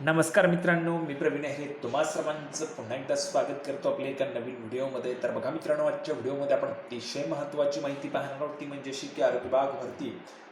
नमस्कार मित्रांनो मी प्रवीण आहे. तुम्हा सर्वांचं पुन्हा एकदा स्वागत करतो आपल्या एका नवीन व्हिडिओमध्ये. तर बघा मित्रांनो आजच्या व्हिडिओमध्ये आपण अतिशय महत्त्वाची माहिती पाहणार आहोत ती म्हणजे अशी की आरोग्य विभाग भरती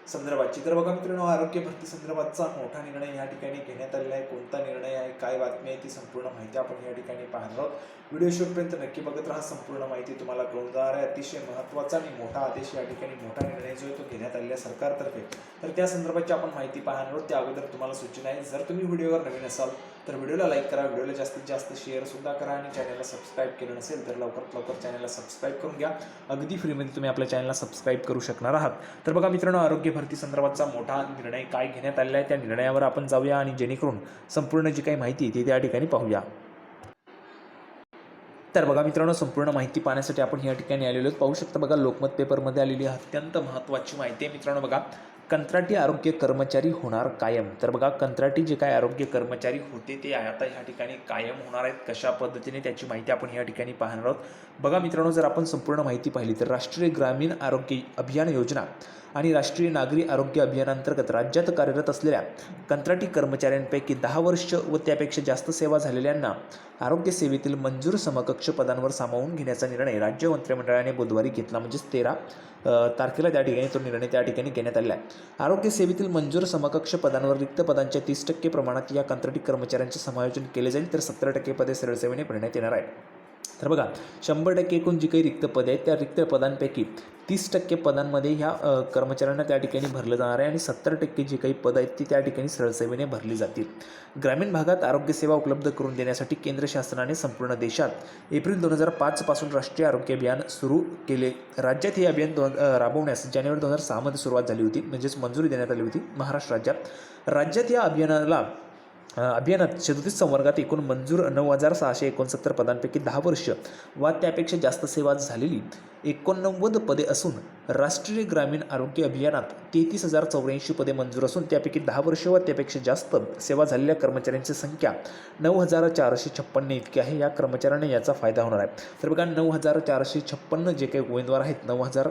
संदर्भाची तर बघा मित्रांनो आरोग्य भरती संदर्भाचा मोठा निर्णय या ठिकाणी घेण्यात आलेला आहे. कोणता निर्णय आहे काय बातमी आहे ती संपूर्ण माहिती आपण या ठिकाणी पाहणार आहोत. व्हिडिओ शेवटपर्यंत नक्की बघत राहा. संपूर्ण माहिती तुम्हाला कळून जाणार आहे. अतिशय महत्त्वाचा आणि मोठा आदेश या ठिकाणी मोठा निर्णय जो आहे तो घेण्यात आलेला आहे सरकारतर्फे. तर त्या संदर्भाची आपण माहिती पाहणार आहोत. त्या अगोदर तुम्हाला सूचना आहे. जर तुम्ही व्हिडिओवर नवीन असाल तर व्हिडिओला लाईक करा व्हिडिओला जास्तीत जास्त शेअर सुद्धा करा आणि चॅनलला सबस्क्राईब केलं नसेल तर लवकरात लवकर चॅनलला सबस्क्राईब करून घ्या. अगदी फ्रीमध्ये तुम्ही आपल्या चॅनलला सबस्क्राईब करू शकणार आहात. तर बघा मित्रांनो आरोग्य भरती संदर्भातचा मोठा निर्णय काय घेण्यात आलेला आहे त्या निर्णयावर आपण जाऊया आणि जेणेकरून संपूर्ण जी काही माहिती ती त्या ठिकाणी पाहूया. तर बघा मित्रांनो संपूर्ण माहिती पाहण्यासाठी आपण या ठिकाणी आलेलो आहोत. पाहू शकता बघा लोकमत पेपरमध्ये आलेली अत्यंत महत्त्वाची माहिती आहे. मित्रांनो बघा कंत्राटी आरोग्य कर्मचारी होणार कायम. तर बघा कंत्राटी जे काय आरोग्य कर्मचारी होते ते आता ह्या ठिकाणी कायम होणार आहेत. कशा पद्धतीने त्याची माहिती आपण या ठिकाणी पाहणार आहोत? बघा मित्रांनो जर आपण संपूर्ण माहिती पाहिली तर राष्ट्रीय ग्रामीण आरोग्य अभियान योजना आणि राष्ट्रीय नागरी आरोग्य अभियानांतर्गत राज्यात कार्यरत असलेल्या कंत्राटी कर्मचाऱ्यांपैकी दहा वर्ष व त्यापेक्षा जास्त सेवा झालेल्यांना आरोग्य सेवेतील मंजूर समकक्ष पदांवर सामावून घेण्याचा निर्णय राज्य मंत्रिमंडळाने बुधवारी घेतला म्हणजेच तेरा तारखेला त्या ठिकाणी तो निर्णय त्या ठिकाणी घेण्यात आलेला आहे. आरोग्य सेवेतील मंजूर समकक्ष पदांवर रिक्त पदांच्या तीस टक्के प्रमाणात या कंत्राटी कर्मचाऱ्यांचे समायोजन केले जाईल तर सत्तर टक्के पदे सरळसेवेने भरण्यात येणार आहे तर बघा शंभर टक्के एकूण जी काही रिक्त पदे आहेत त्या रिक्त पदांपैकी तीस टक्के पदांमध्ये ह्या कर्मचाऱ्यांना त्या ठिकाणी भरलं जाणार आहे आणि सत्तर टक्के जी काही पदं आहेत ती त्या ठिकाणी सरळसेवेने भरली जातील. ग्रामीण भागात आरोग्यसेवा उपलब्ध करून देण्यासाठी केंद्र शासनाने संपूर्ण देशात एप्रिल दोन हजार पाचपासून राष्ट्रीय आरोग्य अभियान सुरू केले. राज्यात हे अभियान दोन राबवण्यास जानेवारी दोन हजार सहामध्ये सुरुवात झाली होती म्हणजेच मंजुरी देण्यात आली होती महाराष्ट्र राज्यात. राज्यात या अभियानाला अभियानात सदोतीस संवर्गात एकूण मंजूर नऊ हजार सहाशे एकोणसत्तर पदांपैकी दहा वर्ष वा त्यापेक्षा जास्त सेवा झालेली एकोणनव्वद पदे असून राष्ट्रीय ग्रामीण आरोग्य अभियानात तेहतीस हजार चौऱ्याऐंशी पदे मंजूर असून त्यापैकी दहा वर्ष वा त्यापेक्षा जास्त सेवा झालेल्या कर्मचाऱ्यांची संख्या नऊ हजार चारशे छप्पन्न इतकी आहे. या कर्मचाऱ्यांना याचा फायदा होणार आहे. तर बघा नऊ हजार चारशे छप्पन्न जे काही उमेदवार आहेत नऊ हजार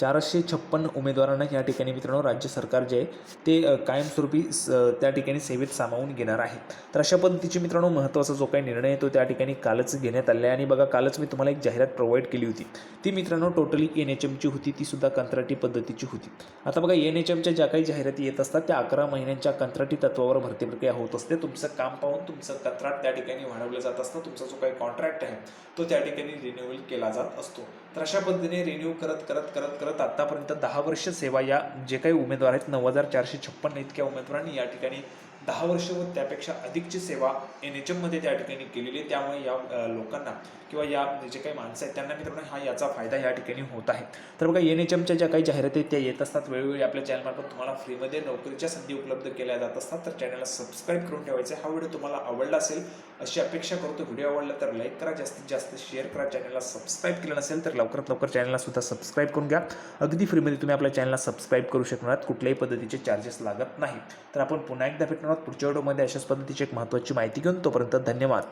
चारशे छप्पन्न उमेदवारांना या ठिकाणी मित्रांनो राज्य सरकार जे आहे ते कायमस्वरूपी स त्या ठिकाणी सेवेत सामावून घेणार आहे. तर अशा पद्धतीची मित्रांनो महत्त्वाचा जो काही निर्णय आहे तो त्या ठिकाणी कालच घेण्यात आला आहे. आणि बघा कालच मी तुम्हाला एक जाहिरात प्रोव्हाइड केली होती. ती मित्रांनो टोटली एन एच एमची होती. ती सुद्धा कंत्राटी पद्धतीची होती. आता बघा एन एच एमच्या ज्या काही जाहिराती येत असतात त्या अकरा महिन्यांच्या कंत्राटी तत्वावर भरती प्रक्रिया होत असते. तुमचं काम पाहून तुमचं कंत्राट त्या ठिकाणी वाढवलं जात असतं. तुमचा जो काही कॉन्ट्रॅक्ट आहे तो त्या ठिकाणी रिन्युअल केला जात असतो. तर अशा पद्धतीने रिन्यू करत करत करत करत आतापर्यंत दहा वर्ष सेवा या जे काही उमेदवार आहेत नऊ हजार चारशे छप्पन्न इतक्या उमेदवारांनी या ठिकाणी दहा वर्ष व त्यापेक्षा अधिकची सेवा एन एच एममध्ये त्या ठिकाणी केलेली आहे. त्यामुळे या लोकांना किंवा या जे काही माणसं आहेत त्यांना मित्रांनो हा याचा फायदा या ठिकाणी होत आहे. तर बघा एन एच एमच्या ज्या काही जाहिराती त्या येत असतात. वेळोवेळी आपल्या चॅनलमार्फत तुम्हाला फ्रीमध्ये नोकरीच्या संधी उपलब्ध केल्या जात असतात. तर चॅनलला सबस्क्राईब करून ठेवायचं हा व्हिडिओ तुम्हाला आवडला असेल अशी अपेक्षा करतो. व्हिडिओ आवडला तर लाईक करा. जास्तीत जास्त शेअर करा. चॅनलला सबस्क्राईब केलं नसेल तर लवकरात लवकर चॅनलला सुद्धा सबस्क्राईब करून घ्या. अगदी फ्रीमध्ये तुम्ही आपल्या चॅनलला सबस्क्राईब करू शकणार कुठल्याही पद्धतीचे चार्जेस लागत नाही तर आपण पुन्हा एकदा भेटणार आहोत. पुढच्या व्हिडिओमध्ये अशाच पद्धतीची एक महत्त्वाची माहिती घेऊन तोपर्यंत धन्यवाद.